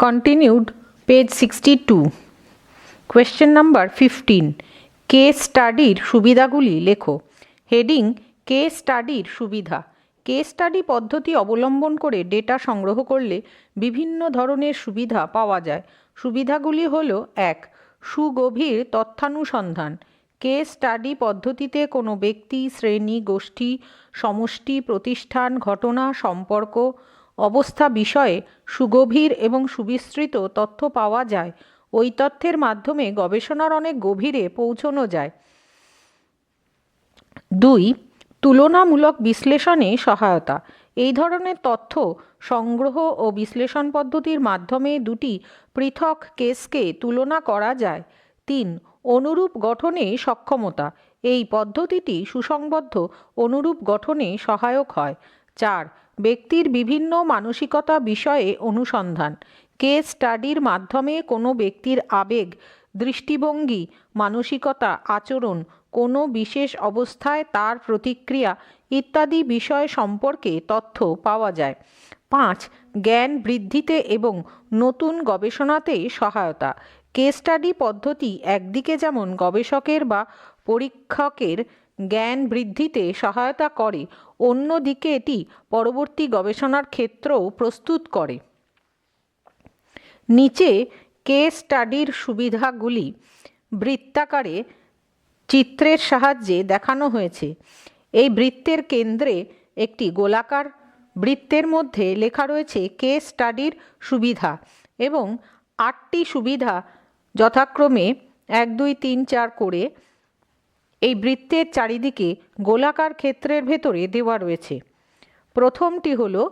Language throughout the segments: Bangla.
Continued, page 62. Question number 15. Case স্টাডির সুবিধাগুলি লেখো হেডিং কেস স্টাডির সুবিধা কেস স্টাডি পদ্ধতি অবলম্বন করে ডেটা সংগ্রহ করলে বিভিন্ন ধরনের সুবিধা পাওয়া যায় সুবিধাগুলি হলো এক সুগভীর তথ্যানুসন্ধান কেস স্টাডি পদ্ধতিতে কোনো ব্যক্তি শ্রেণি গোষ্ঠী সমষ্টি প্রতিষ্ঠান ঘটনা সম্পর্ক অবস্থা বিষয়ে সুগভীর এবং সুবিস্তৃত তথ্য পাওয়া যায়। ওই তথ্যের মাধ্যমে গবেষণার অনেক গভীরে পৌঁছানো যায়। দুই, তুলনামূলক বিশ্লেষণে সহায়তা। এই ধরনের তথ্য সংগ্রহ ও বিশ্লেষণ পদ্ধতির মাধ্যমে দুটি পৃথক কেসকে তুলনা করা যায়। তিন, অনুরূপ গঠনে সক্ষমতা। এই পদ্ধতিটি সুসংবদ্ধ, অনুরূপ গঠনে সহায়ক হয়। চার ব্যক্তির বিভিন্ন মানসিকতা বিষয়ে অনুসন্ধান। কেস স্টাডির মাধ্যমে কোনো ব্যক্তির আবেগ, দৃষ্টিভঙ্গি, মানসিকতা, আচরণ, কোনো বিশেষ অবস্থায় তার প্রতিক্রিয়া ইত্যাদি বিষয় সম্পর্কে তথ্য পাওয়া যায়। পাঁচ, জ্ঞান বৃদ্ধিতে এবং নতুন গবেষণাতে সহায়তা। কেস স্টাডি পদ্ধতি একদিকে যেমন গবেষকের বা পরীক্ষকের জ্ঞান বৃদ্ধিতে সহায়তা করে। অন্যদিকে এটি পরবর্তী গবেষণার ক্ষেত্রও প্রস্তুত করে। নিচে কেস স্টাডির সুবিধাগুলি বৃত্তাকারে চিত্রের সাহায্যে দেখানো হয়েছে। এই বৃত্তের কেন্দ্রে একটি গোলাকার বৃত্তের মধ্যে লেখা রয়েছে কেস স্টাডির সুবিধা এবং আটটি সুবিধা যথাক্রমে এক, দুই, তিন, চার করে এই বৃত্তের চারিদিকে গোলাকার ক্ষেত্রের ভেতরে দেওয়া রয়েছে। প্রথমটি হল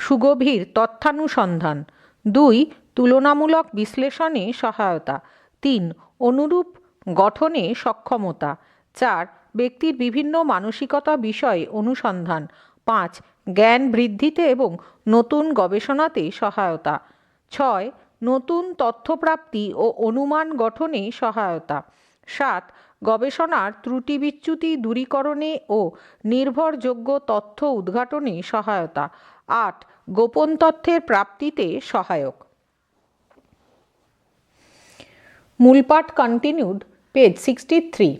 সুগভীর তথ্যানুসন্ধান। দুই, তুলনামূলক বিশ্লেষণে সহায়তা। তিন, অনুরূপ গঠনে সক্ষমতা। চার, ব্যক্তির বিভিন্ন মানসিকতা বিষয়ে অনুসন্ধান। পাঁচ, জ্ঞান বৃদ্ধিতে এবং নতুন গবেষণাতে সহায়তা। ছয়, নতুন তথ্যপ্রাপ্তি ও অনুমান গঠনে সহায়তা। সাত, গবেষণার ত্রুটি বিচ্যুতি দূরীকরণে ও নির্ভরযোগ্য তথ্য উদ্ঘাটনে সহায়তা। আট, গোপন তথ্যের প্রাপ্তিতে সহায়ক। মূলপাঠ কন্টিনিউড পেজ সিক্সটি থ্রি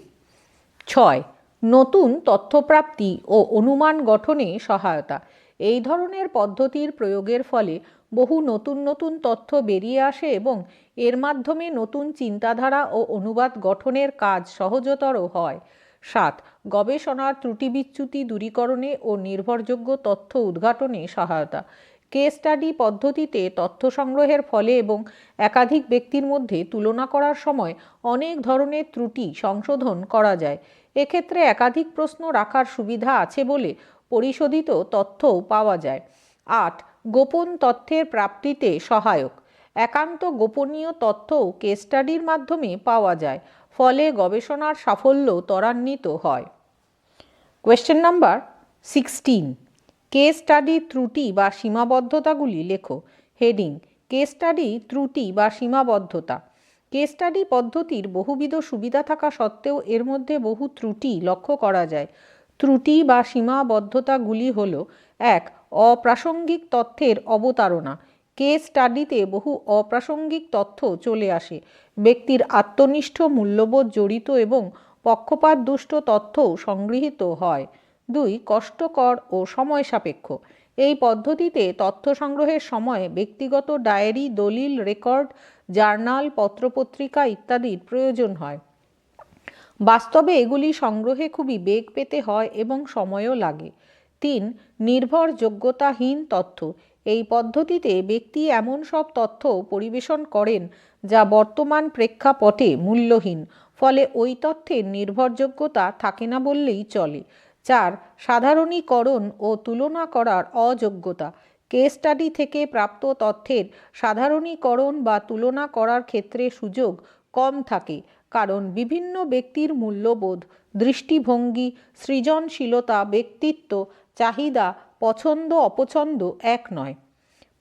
ছয়, নতুন তথ্যপ্রাপ্তি ও অনুমান গঠনে সহায়তা। এই ধরনের পদ্ধতির প্রয়োগের ফলে বহু নতুন নতুন তথ্য বেরিয়ে আসে এবং এর মাধ্যমে নতুন চিন্তাধারা ও অনুবাদ গঠনের কাজ সহজতর হয়। সাত, গবেষণার ত্রুটি বিচ্যুতি দূরীকরণে ও নির্ভরযোগ্য তথ্য উদ্ঘাটনে সহায়তা। কেস স্টাডি পদ্ধতিতে তথ্য সংগ্রহের ফলে এবং একাধিক ব্যক্তির মধ্যে তুলনা করার সময় অনেক ধরনের ত্রুটি সংশোধন করা যায়। এক্ষেত্রে একাধিক প্রশ্ন রাখার সুবিধা আছে বলে পরিশোধিত তথ্যও পাওয়া যায়। আট গোপন তথ্যের প্রাপ্তিতে সহায়ক। একান্ত গোপনীয় তথ্যও কেস স্টাডির মাধ্যমে পাওয়া যায়, ফলে গবেষণার সাফল্য ত্বরান্বিত হয়। Question number sixteen case study ত্রুটি বা সীমাবদ্ধতাগুলি লেখো। হেডিং কেস স্টাডি ত্রুটি বা সীমাবদ্ধতা। কেস স্টাডি পদ্ধতির বহুবিধ সুবিধা থাকা সত্ত্বেও এর মধ্যে বহু ত্রুটি লক্ষ্য করা যায়। ত্রুটি বা সীমাবদ্ধতাগুলি হল, এক অপ্রাসঙ্গিক তথ্যের অবতারণা। কেস স্টাডিতে বহু অপ্রাসঙ্গিক তথ্য চলে আসে। ব্যক্তির আত্মনিষ্ঠ মূল্যবোধ জড়িত এবং পক্ষপাত দুষ্ট তথ্যও সংগৃহীত হয়। দুই, কষ্টকর ও সময় সাপেক্ষ। এই পদ্ধতিতে তথ্য সংগ্রহের সময় ব্যক্তিগত ডায়েরি, দলিল, রেকর্ড, জার্নাল, পত্রপত্রিকা ইত্যাদির প্রয়োজন হয়। বাস্তবে এগুলি সংগ্রহে খুবই বেগ পেতে হয় এবং সময়ও লাগে। তিন, নির্ভরযোগ্যতাহীন তথ্য। এই পদ্ধতিতে ব্যক্তি এমন সব তথ্য পরিবেশন করেন যা বর্তমান প্রেক্ষাপটে মূল্যহীন, ফলে ওই তথ্যের নির্ভরযোগ্যতা থাকে না বললেই চলে। চার, সাধারণীকরণ ও তুলনা করার অযোগ্যতা। কেস স্টাডি থেকে প্রাপ্ত তথ্যের সাধারণীকরণ বা তুলনা করার ক্ষেত্রে সুযোগ কম থাকে, কারণ বিভিন্ন ব্যক্তির মূল্যবোধ, দৃষ্টিভঙ্গি, সৃজনশীলতা, ব্যক্তিত্ব চাহিদা, পছন্দ, অপছন্দ এক নয়।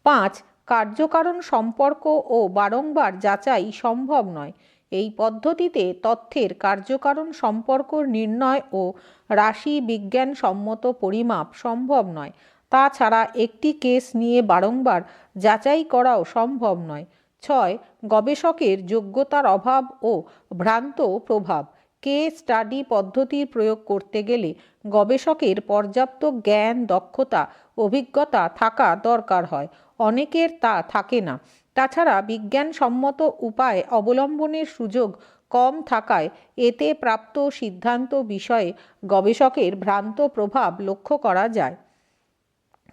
পাঁচ, কার্যকারণ সম্পর্ক ও বারংবার যাচাই সম্ভব নয়। এই পদ্ধতিতে তথ্যের কার্যকারণ সম্পর্ক নির্ণয় ও রাশি বিজ্ঞান সম্মত পরিমাপ সম্ভব নয়। তাছাড়া একটি কেস নিয়ে বারংবার যাচাই করাও সম্ভব নয়। ছয়, গবেষকের যোগ্যতার অভাব ও ভ্রান্ত প্রভাব। কে স্টাডি পদ্ধতির প্রয়োগ করতে গেলে গবেষকের পর্যাপ্ত জ্ঞান, দক্ষতা, অভিজ্ঞতা থাকা দরকার হয়। অনেকের তা থাকে না। তাছাড়া বিজ্ঞানসম্মত উপায় অবলম্বনের সুযোগ কম থাকায় এতে প্রাপ্ত সিদ্ধান্ত বিষয়ে গবেষকের ভ্রান্ত প্রভাব লক্ষ্য করা যায়।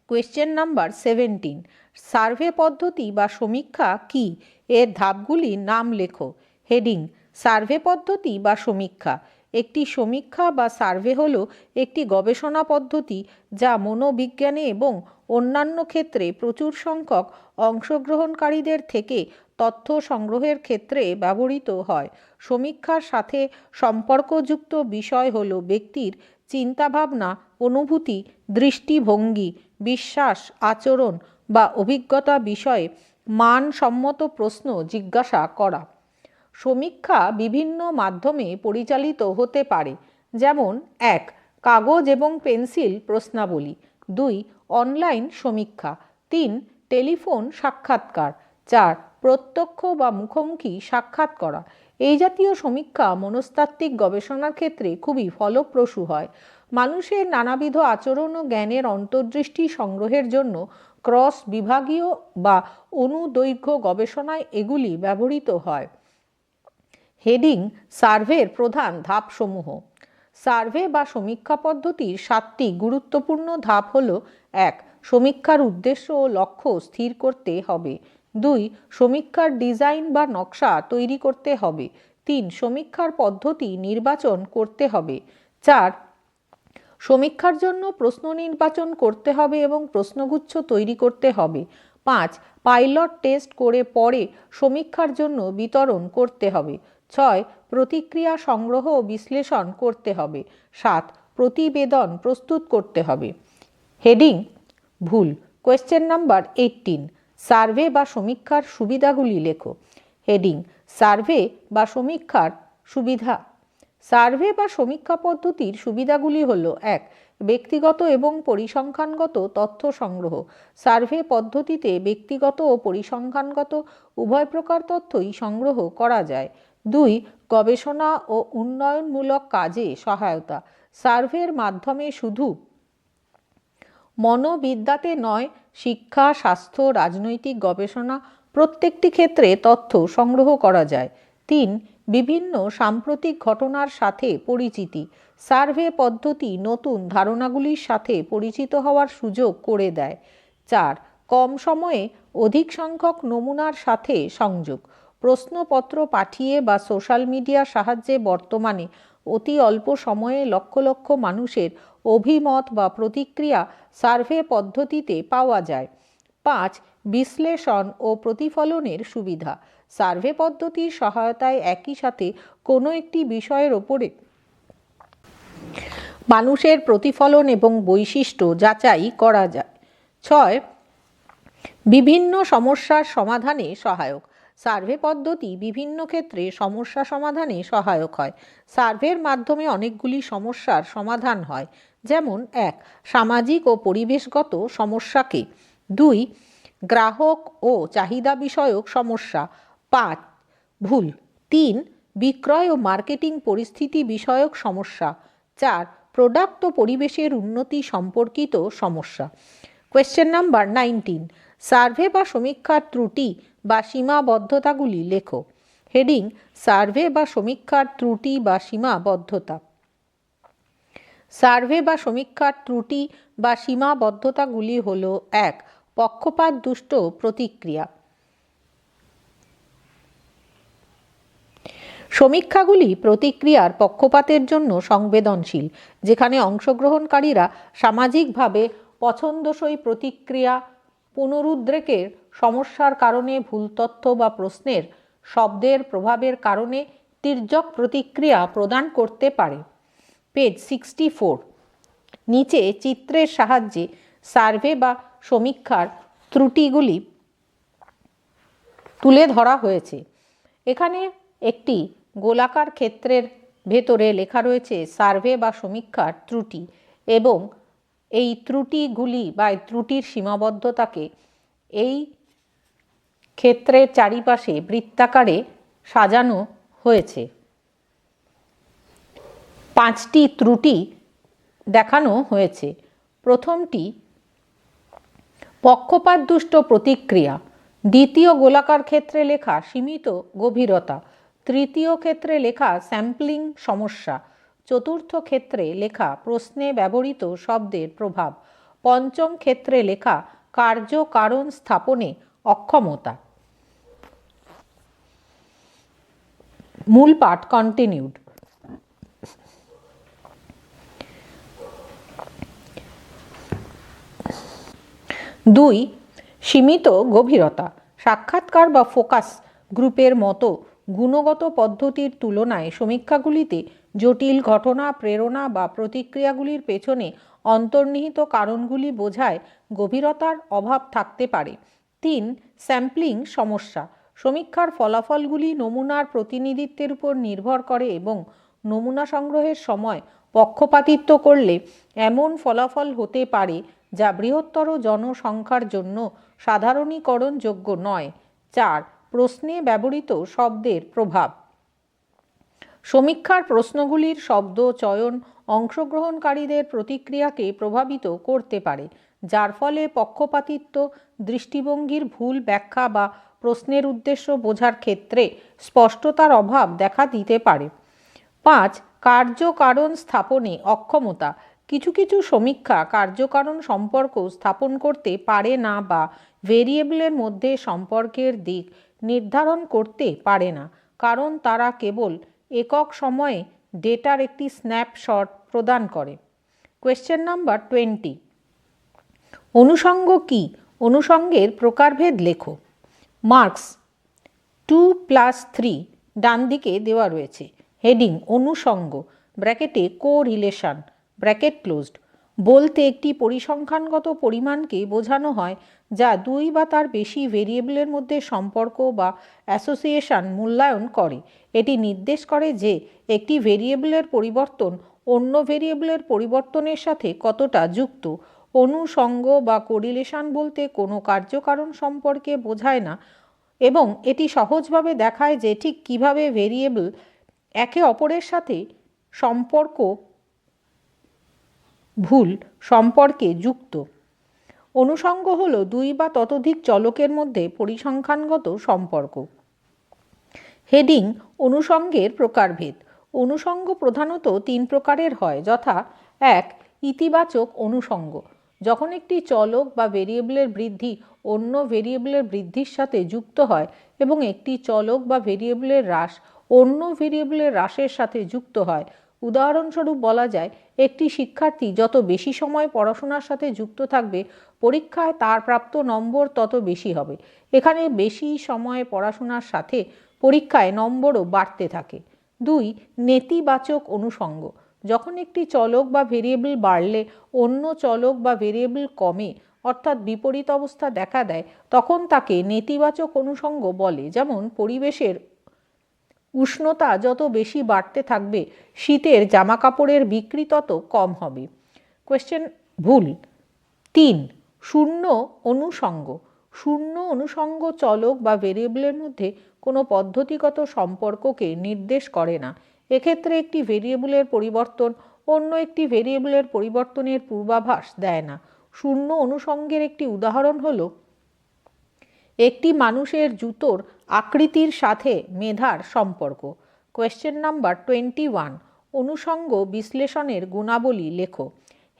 কোয়েশ্চেন নাম্বার সেভেন্টিন, সার্ভে পদ্ধতি বা সমীক্ষা কি? এর ধাপগুলির নাম লেখো। হেডিং, সার্ভে পদ্ধতি বা সমীক্ষা। একটি সমীক্ষা বা সার্ভে হল একটি গবেষণা পদ্ধতি যা মনোবিজ্ঞানে এবং অন্যান্য ক্ষেত্রে প্রচুর সংখ্যক অংশগ্রহণকারীদের থেকে তথ্য সংগ্রহের ক্ষেত্রে ব্যবহৃত হয়। সমীক্ষার সাথে সম্পর্কযুক্ত বিষয় হল ব্যক্তির চিন্তাভাবনা, অনুভূতি, দৃষ্টিভঙ্গি, বিশ্বাস, আচরণ বা অভিজ্ঞতা বিষয়ে মানসম্মত প্রশ্ন জিজ্ঞাসা করা। সমীক্ষা বিভিন্ন মাধ্যমে পরিচালিত হতে পারে। যেমন, এক, কাগজ এবং পেন্সিল প্রশ্নাবলী। দুই, অনলাইন সমীক্ষা। তিন, টেলিফোন সাক্ষাৎকার। চার, প্রত্যক্ষ বা মুখোমুখি সাক্ষাৎ করা। এই জাতীয় সমীক্ষা মনস্তাত্ত্বিক গবেষণার ক্ষেত্রে খুবই ফলপ্রসূ হয়। মানুষের নানাবিধ আচরণ ও জ্ঞানের অন্তর্দৃষ্টি সংগ্রহের জন্য ক্রস বিভাগীয় বা অনুদৈর্ঘ্য গবেষণায় এগুলি ব্যবহৃত হয়। হেডিং সার্ভের প্রধান ধাপসমূহ। সার্ভে বা সমীক্ষা পদ্ধতির সাতটি গুরুত্বপূর্ণ ধাপ হল, এক, সমীক্ষার উদ্দেশ্য ও লক্ষ্য স্থির করতে হবে। দুই, সমীক্ষার ডিজাইন বা নকশা তৈরি করতে হবে। তিন, সমীক্ষার পদ্ধতি নির্বাচন করতে হবে। চার, সমীক্ষার জন্য প্রশ্ন নির্বাচন করতে হবে এবং প্রশ্নগুচ্ছ তৈরি করতে হবে। পাঁচ, পাইলট টেস্ট করে পরে সমীক্ষার জন্য বিতরণ করতে হবে। ছয়, প্রতিক্রিয়া সংগ্রহ ও বিশ্লেষণ করতে হবে। সাত, প্রতিবেদন প্রস্তুত করতে হবে। হেডিং, ভুল, কোয়েশ্চেন নাম্বার এইটিন সার্ভে বা সমীক্ষার সুবিধাগুলি লেখো। হেডিং, সার্ভে বা সমীক্ষার সুবিধা। সার্ভে বা সমীক্ষা পদ্ধতির সুবিধাগুলি হল, এক, ব্যক্তিগত এবং পরিসংখ্যানগত তথ্য সংগ্রহ। সার্ভে পদ্ধতিতে ব্যক্তিগত ও পরিসংখ্যানগত উভয় প্রকার তথ্যই সংগ্রহ করা যায়। দুই, গবেষণা ও উন্নয়নমূলক কাজে সহায়তা। সার্ভের মাধ্যমে শুধু মনোবিদ্যাতে নয়, শিক্ষা, স্বাস্থ্য, রাজনৈতিক গবেষণা প্রত্যেকটি ক্ষেত্রে তথ্য সংগ্রহ করা যায়। তিন, বিভিন্ন সাম্প্রতিক ঘটনার সাথে পরিচিতি। সার্ভে পদ্ধতি নতুন ধারণাগুলির সাথে পরিচিত হওয়ার সুযোগ করে দেয়। চার, কম সময়ে অধিক সংখ্যক নমুনার সাথে সংযোগ। প্রশ্নপত্র পাঠিয়ে বা সোশ্যাল মিডিয়ার সাহায্যে বর্তমানে অতি অল্প সময়ে লক্ষ লক্ষ মানুষের অভিমত বা প্রতিক্রিয়া সার্ভে পদ্ধতিতে পাওয়া যায়। পাঁচ, বিশ্লেষণ ও প্রতিফলনের সুবিধা। সার্ভে পদ্ধতির সহায়তায় একই সাথে কোনো একটি বিষয়ের ওপরে মানুষের প্রতিফলন এবং বৈশিষ্ট্য যাচাই করা যায়। ছয়, বিভিন্ন সমস্যার সমাধানে সহায়ক। সার্ভে পদ্ধতি বিভিন্ন ক্ষেত্রে সমস্যা সমাধানে সহায়ক হয়। সার্ভের মাধ্যমে অনেকগুলি সমস্যার সমাধান হয়। যেমন, এক, সামাজিক ও পরিবেশগত সমস্যাকে। দুই, গ্রাহক ও চাহিদা বিষয়ক সমস্যা। পাঁচ, ভুল। তিন, বিক্রয় ও মার্কেটিং পরিস্থিতি বিষয়ক সমস্যা। চার, প্রোডাক্ট ও পরিবেশের উন্নতি সম্পর্কিত সমস্যা। কোয়েশ্চেন নাম্বার নাইনটিন সার্ভে বা সমীক্ষার ত্রুটি বা সীমাবদ্ধতাগুলি লেখো। হেডিং সার্ভে বা সমীক্ষার ত্রুটি বা সীমাবদ্ধতা। সার্ভে বা সমীক্ষার ত্রুটি বা সীমাবদ্ধতাগুলি হল, এক, পক্ষপাত দুষ্ট প্রতিক্রিয়া। সমীক্ষাগুলি প্রতিক্রিয়ার পক্ষপাতের জন্য সংবেদনশীল, যেখানে অংশগ্রহণকারীরা সামাজিকভাবে পছন্দসই প্রতিক্রিয়া পুনরুদ্রেকের সমস্যার কারণে, ভুল তথ্য বা প্রশ্নের শব্দের প্রভাবের কারণে তির্যক প্রতিক্রিয়া প্রদান করতে পারে। Page sixty four. নিচে চিত্রের সাহায্যে সার্ভে বা সমীক্ষার ত্রুটিগুলি তুলে ধরা হয়েছে। এখানে একটি গোলাকার ক্ষেত্রের ভেতরে লেখা রয়েছে সার্ভে বা সমীক্ষার ত্রুটি এবং এই ত্রুটিগুলি বা ত্রুটির সীমাবদ্ধতাকে এই ক্ষেত্রের চারিপাশে বৃত্তাকারে সাজানো হয়েছে। পাঁচটি ত্রুটি দেখানো হয়েছে। প্রথমটি, পক্ষপাতদুষ্ট প্রতিক্রিয়া। দ্বিতীয় গোলাকার ক্ষেত্রে লেখা সীমিত গভীরতা। তৃতীয় ক্ষেত্রে লেখা স্যাম্পলিং সমস্যা। চতুর্থ ক্ষেত্রে লেখা প্রশ্নে ব্যবহৃত শব্দের প্রভাব। পঞ্চম ক্ষেত্রে লেখা কার্য কারণ স্থাপনে অক্ষমতা। মূল পাঠ কন্টিনিউড দুই, সীমিত গভীরতা। সাক্ষাৎকার বা ফোকাস গ্রুপের মতো গুণগত পদ্ধতির তুলনায় সমীক্ষাগুলিতে জটিল ঘটনা, প্রেরণা বা প্রতিক্রিয়াগুলির পেছনে অন্তর্নিহিত কারণগুলি বোঝায় গভীরতার অভাব থাকতে পারে। তিন, স্যাম্পলিং সমস্যা। সমীক্ষার ফলাফলগুলি নমুনার প্রতিনিধিত্বের উপর নির্ভর করে এবং নমুনা সংগ্রহের সময় পক্ষপাতিত্ব করলে এমন ফলাফল হতে পারে যা বৃহত্তর জনসংখ্যার জন্য সাধারণীকরণযোগ্য নয়। চার, প্রশ্নে ব্যবহৃত শব্দের প্রভাব। সমীক্ষার প্রশ্নগুলির শব্দ চয়ন অংশগ্রহণকারীদের প্রতিক্রিয়াকে প্রভাবিত করতে পারে, যার ফলে পক্ষপাতিত্ব, দৃষ্টিভঙ্গির ভুল ব্যাখ্যা বা প্রশ্নের উদ্দেশ্য বোঝার ক্ষেত্রে স্পষ্টতার অভাব দেখা দিতে পারে। পাঁচ, কার্যকারণ স্থাপনে অক্ষমতা। কিছু কিছু সমীক্ষা কার্যকারণ সম্পর্ক স্থাপন করতে পারে না বা ভেরিয়েবলের মধ্যে সম্পর্কের দিক নির্ধারণ করতে পারে না, কারণ তারা কেবল একক সময়ে ডেটার একটি স্ন্যাপশট প্রদান করে। কোয়েশ্চেন নাম্বার টোয়েন্টি অনুষঙ্গ কি? অনুষঙ্গের প্রকারভেদ লেখো। মার্কস টু প্লাস থ্রি ডান দিকে দেওয়া রয়েছে। হেডিং অনুষঙ্গ ব্র্যাকেটে কো রিলেশান ব্র্যাকেট ক্লোজড বলতে একটি পরিসংখ্যানগত পরিমাণকে বোঝানো হয়, যা দুই বা তার বেশি ভেরিয়েবলের মধ্যে সম্পর্ক বা অ্যাসোসিয়েশন মূল্যায়ন করে। এটি নির্দেশ করে যে একটি ভেরিয়েবলের পরিবর্তন অন্য ভেরিয়েবলের পরিবর্তনের সাথে কতটা যুক্ত। অনুসঙ্গ বা কোরিলেশন বলতে কোনো কার্যকারণ সম্পর্কে বোঝায় না এবং এটি সহজভাবে দেখায় যে ঠিক কীভাবে ভেরিয়েবল একে অপরের সাথে সম্পর্ক ভুল সম্পর্কে যুক্ত। অনুষঙ্গ হল দুই বা ততোধিক চলকের মধ্যে পরিসংখ্যানগত সম্পর্ক। হেডিং অনুষঙ্গের প্রকারভেদ। অনুষঙ্গ প্রধানত তিন প্রকারের হয়, যথা এক, ইতিবাচক অনুষঙ্গ যখন একটি চলক বা ভেরিয়েবলের বৃদ্ধি অন্য ভেরিয়েবলের বৃদ্ধির সাথে যুক্ত হয় এবং একটি চলক বা ভেরিয়েবলের হ্রাস অন্য ভেরিয়েবলের হ্রাসের সাথে যুক্ত হয় উদাহরণস্বরূপ বলা যায়, একটি শিক্ষার্থী যত বেশি সময় পড়াশোনার সাথে যুক্ত থাকবে, পরীক্ষায় তার প্রাপ্ত নম্বর তত বেশি হবে। এখানে বেশি সময় পড়াশোনার সাথে পরীক্ষায় নম্বরও বাড়তে থাকে। দুই, নেতিবাচক অনুষঙ্গ। যখন একটি চলক বা ভেরিয়েবল বাড়লে অন্য চলক বা ভেরিয়েবল কমে, অর্থাৎ বিপরীত অবস্থা দেখা দেয়, তখন তাকে নেতিবাচক অনুষঙ্গ বলে। যেমন, পরিবেশের উষ্ণতা যত বেশি বাড়তে থাকবে, শীতের জামা কাপড়ের বিক্রি তত কম হবে। কোয়েশ্চেন ভুল। তিন, শূন্য অনুষঙ্গ। শূন্য অনুষঙ্গ চলক বা ভেরিয়েবলের মধ্যে কোনো পদ্ধতিগত সম্পর্ককে নির্দেশ করে না। এক্ষেত্রে একটি ভেরিয়েবলের পরিবর্তন অন্য একটি ভেরিয়েবলের পরিবর্তনের পূর্বাভাস দেয় না। শূন্য অনুষঙ্গের একটি উদাহরণ হল, একটি মানুষের জুতোর আকৃতির সাথে মেধার সম্পর্ক। কোয়েশ্চেন নাম্বার টোয়েন্টি ওয়ান অনুষঙ্গ বিশ্লেষণের গুণাবলী লেখো।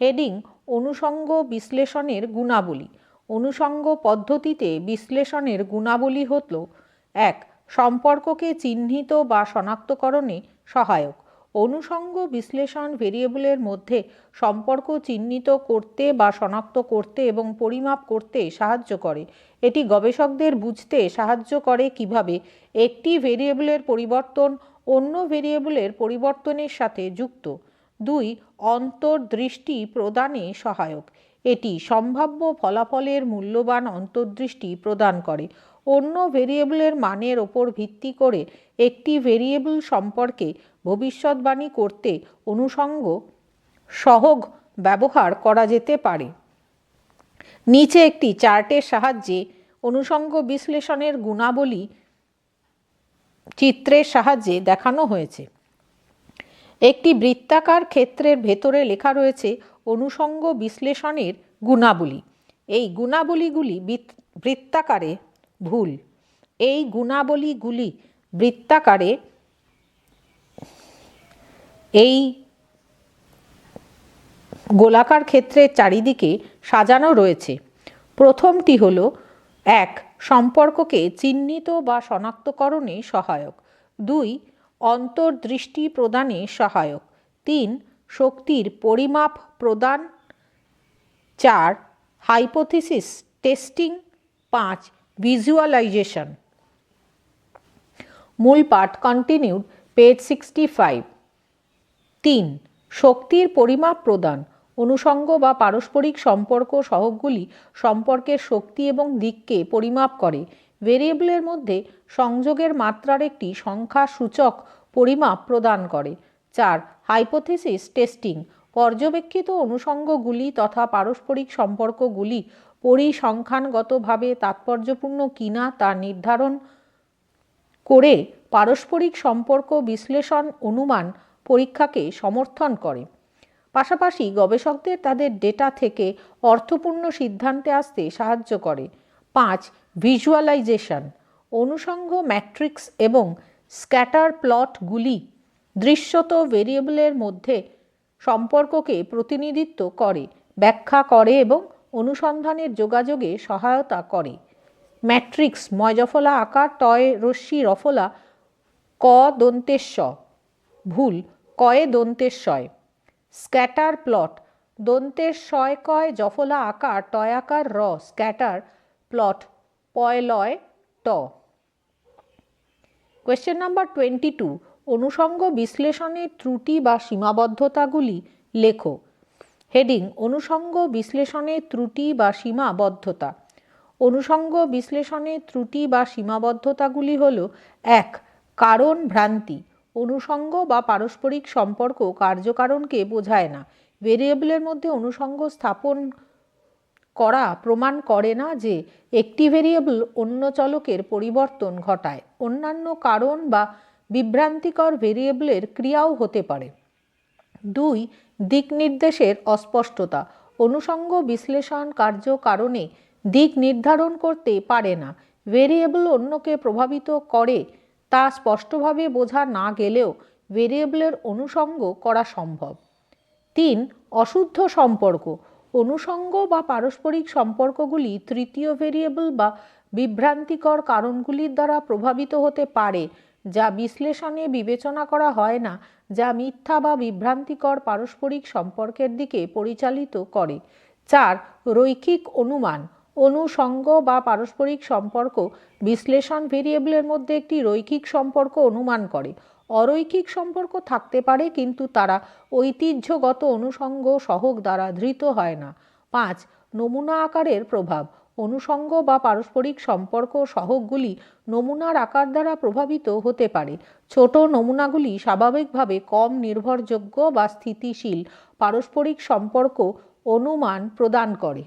হেডিং অনুষঙ্গ বিশ্লেষণের গুণাবলী। অনুষঙ্গ পদ্ধতিতে বিশ্লেষণের গুণাবলী হল, এক, সম্পর্ককে চিহ্নিত বা শনাক্তকরণে সহায়ক। অনুষঙ্গ বিশ্লেষণ ভেরিয়েবলের মধ্যে সম্পর্ক চিহ্নিত করতে বা শনাক্ত করতে এবং পরিমাপ করতে সাহায্য করে। এটি গবেষকদের বুঝতে সাহায্য করে কীভাবে একটি ভেরিয়েবলের পরিবর্তন অন্য ভেরিয়েবলের পরিবর্তনের সাথে যুক্ত। দুই, অন্তর্দৃষ্টি প্রদানে সহায়ক। এটি সম্ভাব্য ফলাফলের মূল্যবান অন্তর্দৃষ্টি প্রদান করে। অন্য ভেরিয়েবলের মানের ওপর ভিত্তি করে একটি ভেরিয়েবল সম্পর্কে ভবিষ্যৎবাণী করতে অনুষঙ্গ সহগ ব্যবহার করা যেতে পারে। নিচে একটি চার্টের সাহায্যে অনুষঙ্গ বিশ্লেষণের গুণাবলী চিত্রের সাহায্যে দেখানো হয়েছে। একটি বৃত্তাকার ক্ষেত্রের ভেতরে লেখা রয়েছে অনুষঙ্গ বিশ্লেষণের গুণাবলী। এই গুণাবলীগুলি বৃত্তাকারে ভুল। এই গুণাবলীগুলি বৃত্তাকারে এই গোলাকার ক্ষেত্রের চারিদিকে সাজানো রয়েছে। প্রথমটি হল, এক, সম্পর্ককে চিহ্নিত বা শনাক্তকরণে সহায়ক। দুই, অন্তর্দৃষ্টি প্রদানে সহায়ক। তিন, শক্তির পরিমাপ প্রদান। চার, হাইপোথিসিস টেস্টিং। পাঁচ ভিজুয়ালাইজেশন মূল পাঠ কন্টিনিউড পেজ সিক্সটি ফাইভ তিন, শক্তির পরিমাপ প্রদান, অনুষঙ্গ বা পারস্পরিক সম্পর্ক সহগগুলি সম্পর্কের শক্তি এবং দিককে পরিমাপ করে। ভেরিয়েবলের মধ্যে সংযোগের মাত্রার একটি সংখ্যা সূচক পরিমাপ প্রদান করে। চার হাইপোথিসিস টেস্টিং পর্যবেক্ষিত অনুষঙ্গগুলি তথা পারস্পরিক সম্পর্কগুলি পরিসংখ্যানগতভাবে তাৎপর্যপূর্ণ কিনা তা নির্ধারণ করে পারস্পরিক সম্পর্ক বিশ্লেষণ অনুমান পরীক্ষাকে সমর্থন করে। পাশাপাশি গবেষকদের তাদের ডেটা থেকে অর্থপূর্ণ সিদ্ধান্তে আসতে সাহায্য করে। পাঁচ, ভিজুয়ালাইজেশন, অনুষঙ্গ ম্যাট্রিক্স এবং স্ক্যাটার প্লটগুলি দৃশ্যত ভেরিয়েবলের মধ্যে সম্পর্ককে প্রতিনিধিত্ব করে, ব্যাখ্যা করে এবং অনুসন্ধানের যোগাযোগে সহায়তা করে। ম্যাট্রিক্স, ময়জফলা আকার টয় রশ্মি, রফলা, ক দন্তেশ্ব ভুল, কয়ে দন্তেশ্বয় স্ক্যাটার প্লট দন্তের শয় কয় জফলা আকার টয়াকার র, স্ক্যাটার প্লট, পয় লয়, ট। কোয়েশ্চেন নাম্বার টোয়েন্টি টু, অনুষঙ্গ বিশ্লেষণের ত্রুটি বা সীমাবদ্ধতাগুলি লেখো। হেডিং অনুষঙ্গ বিশ্লেষণের ত্রুটি বা সীমাবদ্ধতা। অনুষঙ্গ বিশ্লেষণে ত্রুটি বা সীমাবদ্ধতাগুলি হল, এক, কারণ ভ্রান্তি। অনুষঙ্গ বা পারস্পরিক সম্পর্ক কার্যকারণকে বোঝায় না। ভেরিয়েবলের মধ্যে অনুষঙ্গ স্থাপন করা প্রমাণ করে না যে একটি ভেরিয়েবল অন্য চলকের পরিবর্তন ঘটায়। অন্যান্য কারণ বা বিভ্রান্তিকর ভেরিয়েবলের ক্রিয়াও হতে পারে। দুই দিক নির্দেশের অস্পষ্টতা। অনুষঙ্গ বিশ্লেষণ কার্য কারণে দিক নির্ধারণ করতে পারে না। ভেরিয়েবল অন্যকে প্রভাবিত করে তা স্পষ্টভাবে বোঝা না গেলেও ভেরিয়েবলের অনুষঙ্গ করা সম্ভব। তিন, অশুদ্ধ সম্পর্ক। অনুষঙ্গ বা পারস্পরিক সম্পর্কগুলি তৃতীয় ভেরিয়েবল বা বিভ্রান্তিকর কারণগুলির দ্বারা প্রভাবিত হতে পারে। যা বিশ্লেষণে বিবেচনা করা হয় না, যা মিথ্যা বা বিভ্রান্তিকর পারস্পরিক সম্পর্কের দিকে পরিচালিত করে। চার, রৈখিক অনুমান। অনুষঙ্গ বা পারস্পরিক সম্পর্ক বিশ্লেষণ ভেরিয়েবলের মধ্যে একটি রৈখিক সম্পর্ক অনুমান করে। অরৈখিক সম্পর্ক থাকতে পারে, কিন্তু তারা ঐতিহ্যগত অনুষঙ্গ সহগ দ্বারা ধৃত হয় না। পাঁচ, নমুনা আকারের প্রভাব। অনুষঙ্গ বা পারস্পরিক সম্পর্ক সহগগুলি নমুনার আকার দ্বারা প্রভাবিত হতে পারে। ছোট নমুনাগুলি স্বাভাবিকভাবে কম নির্ভরযোগ্য বা স্থিতিশীল পারস্পরিক সম্পর্ক অনুমান প্রদান করে।